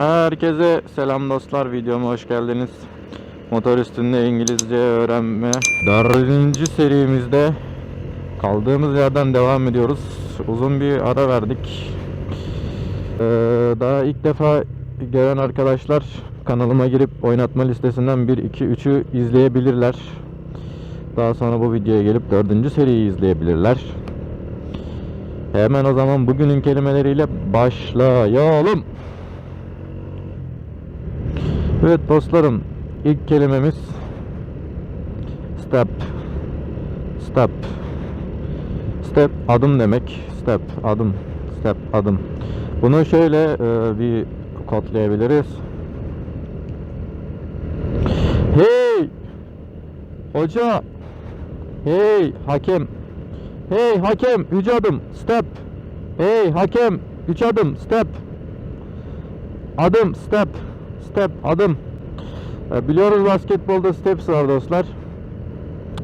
Herkese selam dostlar videoma hoş geldiniz. Motor üstünde İngilizce öğrenme dördüncü serimizde kaldığımız yerden devam ediyoruz. Uzun bir ara verdik. Ee, daha ilk defa gelen arkadaşlar kanalıma girip oynatma listesinden 1, 2, 3'ü izleyebilirler. Daha sonra bu videoya gelip dördüncü seriyi izleyebilirler. Hemen o zaman bugünün kelimeleriyle başlayalım. Evet dostlarım ilk kelimemiz step. Step. Step adım demek. Step adım. Step adım. Bunu şöyle e, bir kodlayabiliriz. Hey! Hoca! Hey hakem! Hey hakem! 3 adım. Step. Hey hakem! 3 adım. Step. Adım step step adım. E, biliyoruz basketbolda steps var dostlar.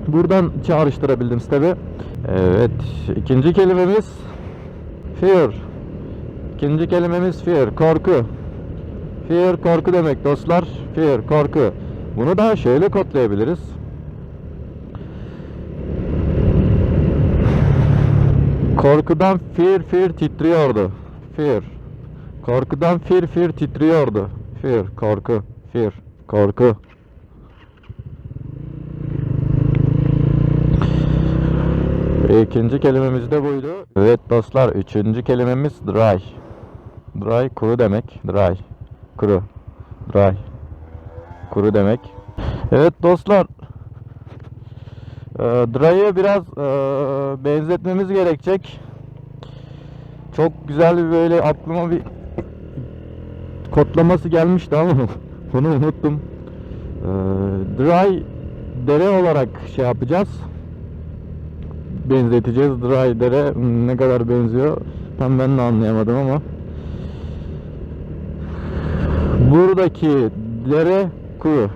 Buradan çağrıştırabildim step'i. Evet ikinci kelimemiz fear. İkinci kelimemiz fear korku. Fear korku demek dostlar. Fear korku. Bunu da şöyle kodlayabiliriz. Korkudan fear fear titriyordu. Fear. Korkudan fir fir titriyordu. Fir, korku, fir, korku. İkinci kelimemiz de buydu. Evet dostlar, üçüncü kelimemiz dry. Dry, kuru demek. Dry, kuru. Dry, kuru demek. Evet dostlar, e, dry'e biraz e, benzetmemiz gerekecek. Çok güzel bir böyle aklıma bir kodlaması gelmişti ama onu unuttum. Ee, dry dere olarak şey yapacağız. Benzeteceğiz. Dry dere ne kadar benziyor tam ben de anlayamadım ama buradaki dere kuru.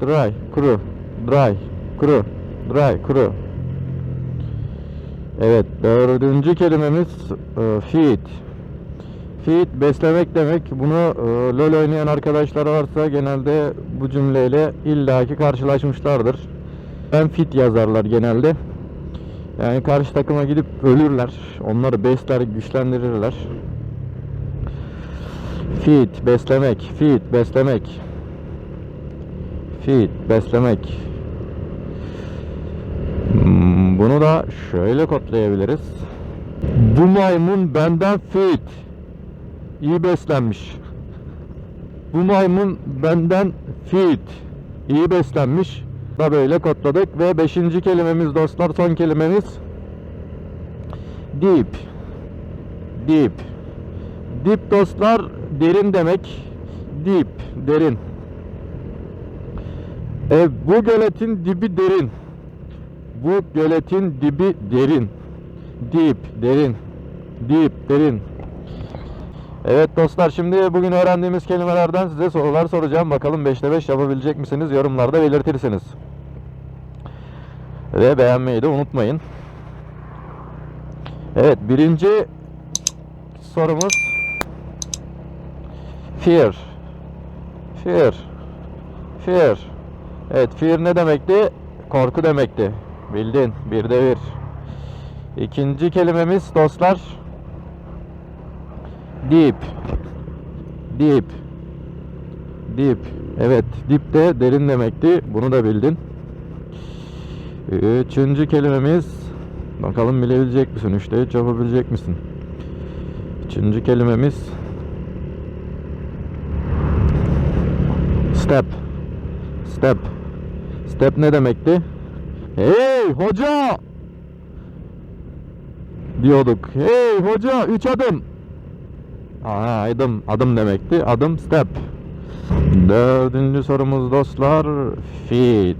Dry, kuru. Dry, kuru. Dry, kuru. Evet, dördüncü kelimemiz e, feed. Feed beslemek demek. Bunu e, LoL oynayan arkadaşlar varsa genelde bu cümleyle illaki karşılaşmışlardır. Ben fit yazarlar genelde. Yani karşı takıma gidip ölürler. Onları besler, güçlendirirler. Feed beslemek, feed beslemek. Feed beslemek. Hmm, Bunu da şöyle kodlayabiliriz. Bu maymun benden fit. İyi beslenmiş. Bu maymun benden fit. İyi beslenmiş. Da böyle kodladık ve beşinci kelimemiz dostlar son kelimemiz deep. Deep. Deep dostlar derin demek. Deep derin. E, bu göletin dibi derin. Bu göletin dibi derin. Deep, derin. Deep, derin. Evet dostlar şimdi bugün öğrendiğimiz kelimelerden size sorular soracağım. Bakalım 5'te 5 yapabilecek misiniz? Yorumlarda belirtirsiniz. Ve beğenmeyi de unutmayın. Evet birinci sorumuz Fear. Fear. Fear. Evet fear ne demekti? Korku demekti. Bildin. Bir de bir. İkinci kelimemiz dostlar. Deep. Deep. Deep. Evet. Deep de derin demekti. Bunu da bildin. Üçüncü kelimemiz. Bakalım bilebilecek misin? Üçte üç yapabilecek misin? Üçüncü kelimemiz. Step. Step. Step ne demekti? Hey hoca! Diyorduk. Hey hoca 3 adım. Aa, adım adım demekti. Adım step. Dördüncü sorumuz dostlar. Feet.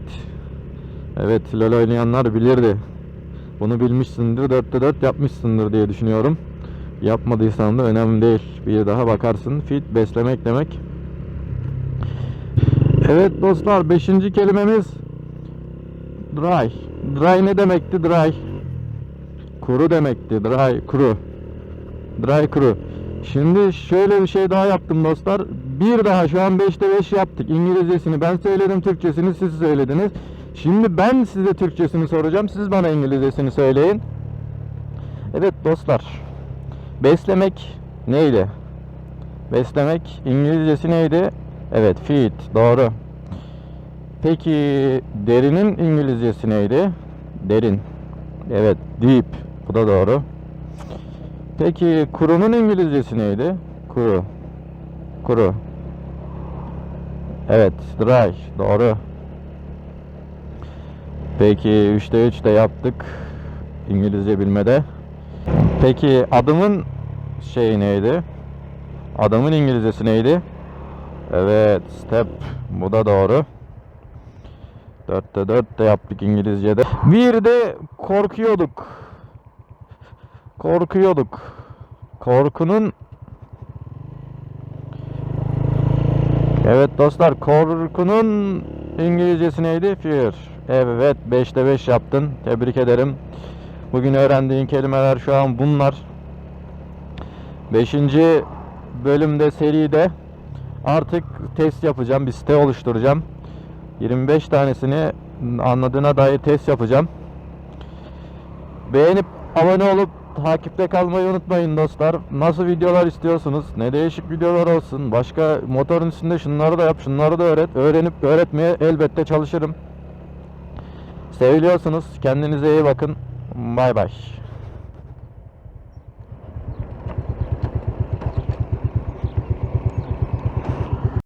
Evet LoL oynayanlar bilirdi. Bunu bilmişsindir. Dörtte dört yapmışsındır diye düşünüyorum. Yapmadıysan da önemli değil. Bir daha bakarsın. Feet beslemek demek. Evet dostlar beşinci kelimemiz Dry. Dry ne demekti? Dry. Kuru demekti. Dry, kuru. Dry, kuru. Şimdi şöyle bir şey daha yaptım dostlar. Bir daha şu an 5'te 5 yaptık. İngilizcesini ben söyledim, Türkçesini siz söylediniz. Şimdi ben size Türkçesini soracağım. Siz bana İngilizcesini söyleyin. Evet dostlar. Beslemek neydi? Beslemek İngilizcesi neydi? Evet, feed. Doğru. Peki derinin İngilizcesi neydi? Derin. Evet, deep. Bu da doğru. Peki kurunun İngilizcesi neydi? Kuru. Kuru. Evet, dry. Doğru. Peki 3'te 3 de yaptık. İngilizce bilmede. Peki adımın şey neydi? Adamın İngilizcesi neydi? Evet, step. Bu da doğru. 4'te 4 de yaptık İngilizce'de. Bir de korkuyorduk. Korkuyorduk. Korkunun Evet dostlar, korkunun İngilizcesi neydi? Fear. Evet, 5'te 5 yaptın. Tebrik ederim. Bugün öğrendiğin kelimeler şu an bunlar. 5. bölümde seride artık test yapacağım. Bir site oluşturacağım. 25 tanesini anladığına dair test yapacağım. Beğenip abone olup takipte kalmayı unutmayın dostlar. Nasıl videolar istiyorsunuz? Ne değişik videolar olsun? Başka motorun üstünde şunları da yap, şunları da öğret. Öğrenip öğretmeye elbette çalışırım. Seviliyorsunuz. Kendinize iyi bakın. Bay bay.